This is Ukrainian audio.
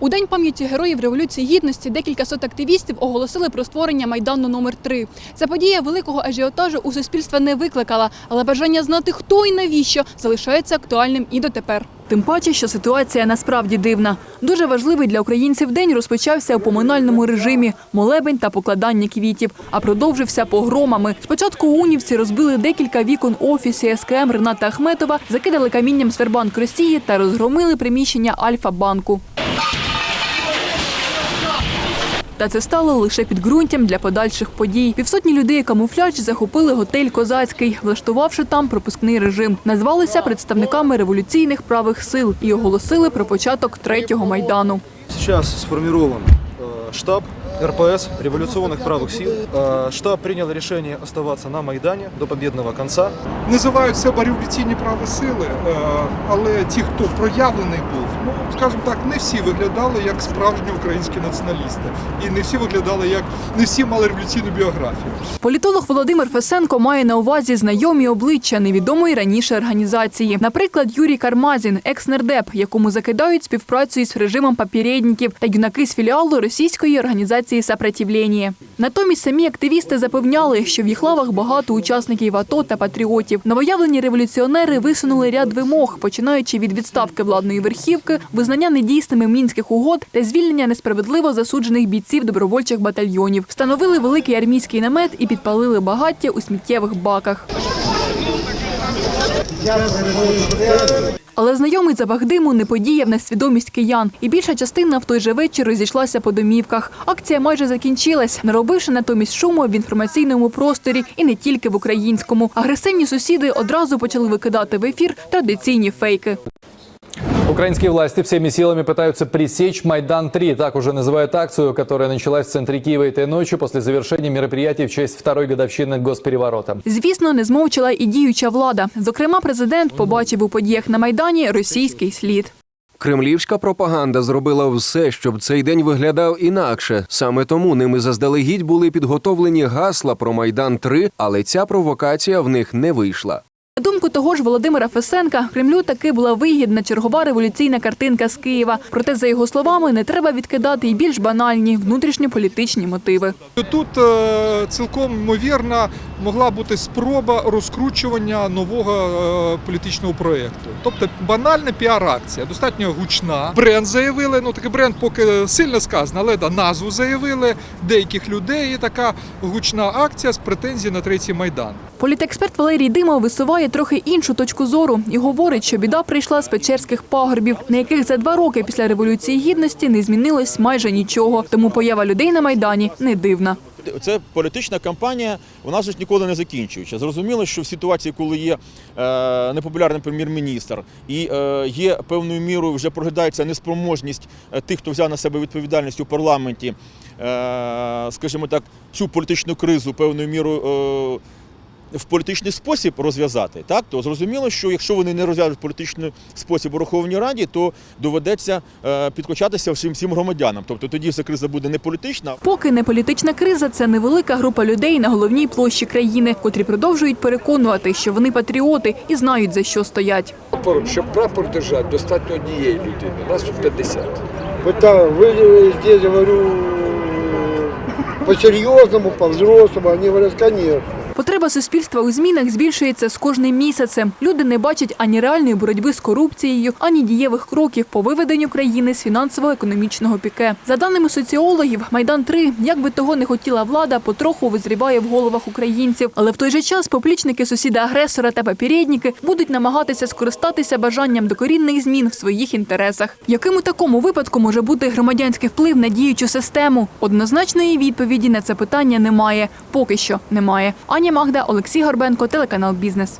У день пам'яті героїв революції гідності декілька сот активістів оголосили про створення майдану номер 3 Ця подія великого ажіотажу у суспільства не викликала, але бажання знати, хто і навіщо залишається актуальним і дотепер. Тим паче, що ситуація насправді дивна. Дуже важливий для українців день розпочався у поминальному режимі молебень та покладання квітів, а продовжився погромами. Спочатку унівці розбили декілька вікон офісі СКМ Рената Ахметова, закидали камінням Свербанк Росії та розгромили приміщення Альфа-банку. Та це стало лише підґрунтям для подальших подій. Півсотні людей камуфляж захопили готель Козацький, влаштувавши там пропускний режим. Назвалися представниками революційних правих сил і оголосили про початок третього майдану. Зараз сформирован э, штаб РПС, революционных правых сил. Э, Штаб принял решение оставаться на Майдане до победного конца. називають себе революційні праві сили, е, але ті, хто проявлений був, ну скажімо так, не всі виглядали як справжні українські націоналісти, і не всі виглядали як не всі мали революційну біографію. Політолог Володимир Фесенко має на увазі знайомі обличчя невідомої раніше організації. Наприклад, Юрій Кармазін, екс-нардеп, якому закидають співпрацю із режимом папірєдніків та юнаки з філіалу російської організації «Сопротивлення». Натомість самі активісти запевняли, що в їх лавах багато учасників АТО та патріотів. Новоявлені революціонери висунули ряд вимог, починаючи від відставки владної верхівки, визнання недійсними мінських угод та звільнення несправедливо засуджених бійців добровольчих батальйонів. Встановили великий армійський намет і підпалили багаття у сміттєвих баках. Але знайомий запах диму не подіяв на свідомість киян, і більша частина в той же вечір розійшлася по домівках. Акція майже закінчилась, наробивши натомість шуму в інформаційному просторі і не тільки в українському. Агресивні сусіди одразу почали викидати в ефір традиційні фейки. Украинские власти всеми силами пытаются пресечь Майдан-3. Так уже называют акцию, которая началась в центре Киева этой ночью после завершения мероприятий в честь второй годовщины госпереворота. Звісно, не змовчала і діюча влада. Зокрема, президент побачив у подіях на майдані російський слід. Кремлівська пропаганда зробила все, щоб цей день виглядав інакше. Саме тому ними заздалегідь були підготовлені гасла про Майдан 3 але ця провокація в них не вийшла. Думку того ж Володимира Фесенка, Кремлю таки була вигідна чергова революційна картинка з Києва. Проте, за його словами, не треба відкидати й більш банальні внутрішньополітичні мотиви. Тут е, цілком ймовірна могла бути спроба розкручування нового е, політичного проєкту. Тобто банальна піар-акція, достатньо гучна. Бренд заявили, ну такий бренд поки сильно сказано, але да, назву заявили деяких людей. І така гучна акція з претензій на третій майдан. Політексперт Валерій Димов висуває трохи іншу точку зору і говорить, що біда прийшла з печерських пагорбів, на яких за два роки після революції гідності не змінилось майже нічого. Тому поява людей на майдані не дивна. Це політична кампанія, вона ж ніколи не закінчується. Зрозуміло, що в ситуації, коли є е, непопулярний прем'єр-міністр і е, є певною мірою вже проглядається неспроможність е, тих, хто взяв на себе відповідальність у парламенті, скажімо так, цю політичну кризу певною мірою в політичний спосіб розв'язати, так то зрозуміло, що якщо вони не розв'яжуть політичний спосіб у Верховній Раді, то доведеться е, підкочатися всім всім громадянам. Тобто тоді вся криза буде не політична, Поки не політична криза, це невелика група людей на головній площі країни, котрі продовжують переконувати, що вони патріоти і знають за що стоять. Прапор, щоб прапор держати, достатньо однієї людини. Нас тут 50. Это вы э, здесь, говорю, по-серьезному, по-взрослому. Они говорят, конечно. Потреба суспільства у змінах збільшується з кожним місяцем. Люди не бачать ані реальної боротьби з корупцією, ані дієвих кроків по виведенню країни з фінансово-економічного піке. За даними соціологів, майдан 3 як би того не хотіла влада, потроху визріває в головах українців. Але в той же час поплічники сусіда агресора та папірєдніки будуть намагатися скористатися бажанням докорінних змін в своїх інтересах. Яким у такому випадку може бути громадянський вплив на діючу систему? Однозначної відповіді на це питання немає. Поки що немає. Аня Магда, Олексій Горбенко, телеканал Бізнес.